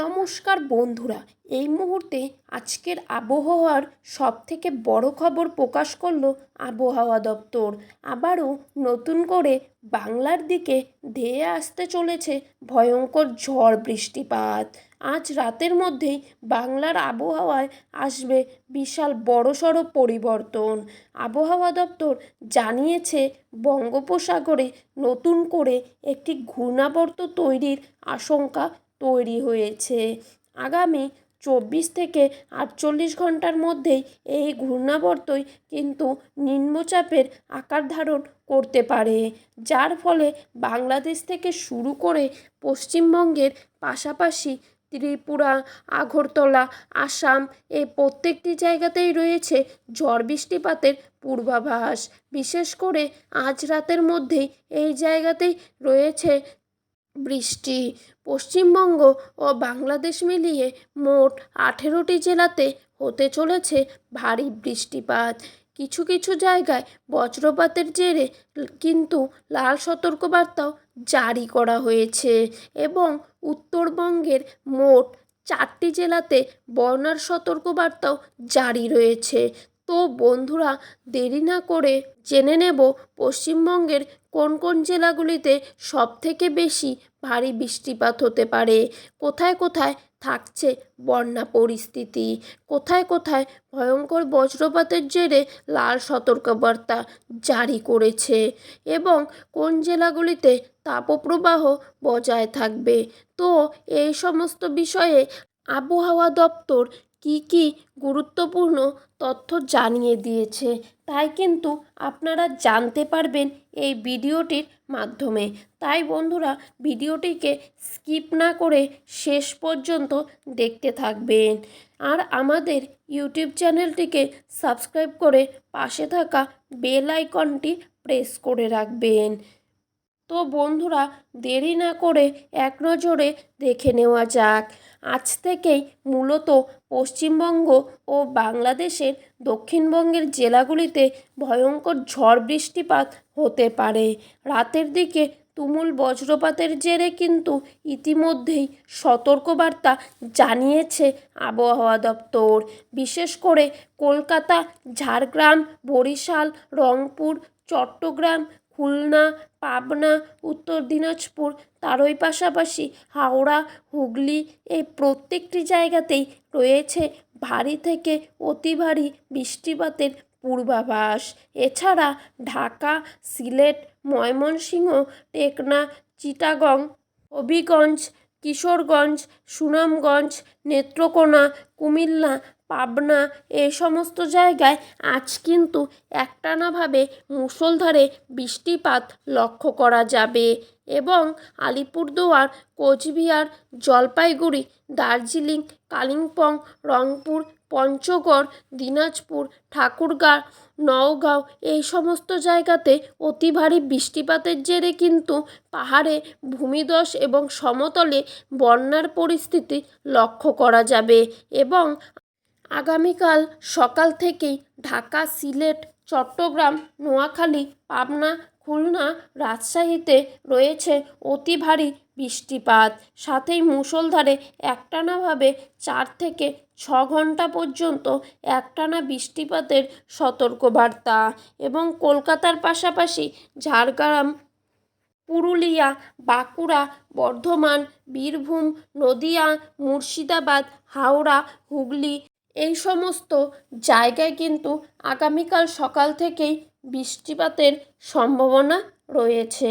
নমস্কার বন্ধুরা, এই মুহূর্তে আজকের আবহাওয়ার সবথেকে বড় খবর প্রকাশ করল আবহাওয়া দপ্তর। আবারও নতুন করে বাংলার দিকে ধেয়ে আসতে চলেছে ভয়ঙ্কর ঝড় বৃষ্টিপাত। আজ রাতের মধ্যেই বাংলার আবহাওয়ায় আসবে বিশাল বড়সড় পরিবর্তন। আবহাওয়া দপ্তর জানিয়েছে, বঙ্গোপসাগরে নতুন করে একটি ঘূর্ণাবর্ত তৈরির আশঙ্কা তৈরি হয়েছে। আগামী চব্বিশ থেকে আটচল্লিশ ঘণ্টার মধ্যেই এই ঘূর্ণাবর্তই কিন্তু নিম্নচাপের আকার ধারণ করতে পারে, যার ফলে বাংলাদেশ থেকে শুরু করে পশ্চিমবঙ্গের পাশাপাশি ত্রিপুরা, আগরতলা, আসাম এই প্রত্যেকটি জায়গাতেই রয়েছে ঝড় বৃষ্টিপাতের পূর্বাভাস। বিশেষ করে আজ রাতের মধ্যেই এই জায়গাতেই রয়েছে বৃষ্টি। পশ্চিমবঙ্গ ও বাংলাদেশ মিলিয়ে মোট আঠেরোটি জেলাতে হতে চলেছে ভারী বৃষ্টিপাত। কিছু কিছু জায়গায় বজ্রপাতের জেরে কিন্তু লাল সতর্কবার্তাও জারি করা হয়েছে এবং উত্তরবঙ্গের মোট চারটি জেলাতে বন্যার সতর্কবার্তাও জারি রয়েছে। তো বন্ধুরা, দেরি না করে জেনে নেব পশ্চিমবঙ্গের কোন কোন জেলাগুলিতে সবথেকে বেশি ভারী বৃষ্টিপাত হতে পারে? কোথায় কোথায় থাকছে বন্যা পরিস্থিতি? কোথায় কোথায় ভয়ঙ্কর বজ্রপাতের জেরে লাল সতর্কবার্তা জারি করেছে? এবং কোন জেলাগুলিতে তাপপ্রবাহ বজায় থাকবে? তো এই সমস্ত বিষয়ে আবহাওয়া দপ্তর কী কী গুরুত্বপূর্ণ তথ্য জানিয়ে দিয়েছে, তাই কিন্তু আপনারা জানতে পারবেন এই ভিডিওটির মাধ্যমে। তাই বন্ধুরা, ভিডিওটিকে স্কিপ না করে শেষ পর্যন্ত দেখতে থাকবেন। আর আমাদের ইউটিউব চ্যানেলটিকে সাবস্ক্রাইব করে পাশে থাকা বেল আইকনটি প্রেস করে রাখবেন। তো বন্ধুরা, দেরি না করে এক নজরে দেখে নেওয়া যাক। আজ থেকেই মূলত পশ্চিমবঙ্গ ও বাংলাদেশের দক্ষিণবঙ্গের জেলাগুলিতে ভয়ঙ্কর ঝড় বৃষ্টিপাত হতে পারে। রাতের দিকে তুমুল বজ্রপাতের জেরে কিন্তু ইতিমধ্যেই সতর্কবার্তা জানিয়েছে আবহাওয়া দপ্তর। বিশেষ করে কলকাতা, ঝাড়গ্রাম, বরিশাল, রংপুর, চট্টগ্রাম খুলনা, পাবনা, উত্তর দিনাজপুর, তারই পাশাপাশি হাওড়া, হুগলি এই প্রত্যেকটি জায়গাতেই রয়েছে ভারী থেকে অতি ভারী বৃষ্টিপাতের পূর্বাভাস। এছাড়া ঢাকা, সিলেট, ময়মনসিংহ, টেকনা, চিটাগং, হবিগঞ্জ কিশোরগঞ্জ, সুনামগঞ্জ, নেত্রকোনা, কুমিল্লা, পাবনা এই সমস্ত জায়গায় আজ কিন্তু একটানাভাবে মুষলধারে বৃষ্টিপাত লক্ষ্য করা যাবে এবং আলিপুরদুয়ার, কোচবিহার, জলপাইগুড়ি, দার্জিলিং, কালিম্পং, রংপুর পঞ্চগড়, দিনাজপুর, ঠাকুরগাঁ, নওগাঁও এই সমস্ত জায়গাতে অতি ভারী বৃষ্টিপাতের জেরে কিন্তু পাহাড়ে ভূমিধস এবং সমতলে বন্যার পরিস্থিতি লক্ষ্য করা যাবে এবং আগামীকাল সকাল থেকেই ঢাকা, সিলেট চট্টগ্রাম, নোয়াখালী, পাবনা, খুলনা রাজশাহীতে রয়েছে অতি ভারী বৃষ্টিপাত। সাথেই মুষলধারে একটানাভাবে চার থেকে ছ ঘণ্টা পর্যন্ত একটানা বৃষ্টিপাতের সতর্কবার্তা এবং কলকাতার পাশাপাশি ঝাড়গ্রাম, পুরুলিয়া, বাঁকুড়া, বর্ধমান, বীরভূম, নদিয়া, মুর্শিদাবাদ, হাওড়া, হুগলি এই সমস্ত জায়গায় কিন্তু আগামীকাল সকাল থেকেই বৃষ্টিপাতের সম্ভাবনা রয়েছে।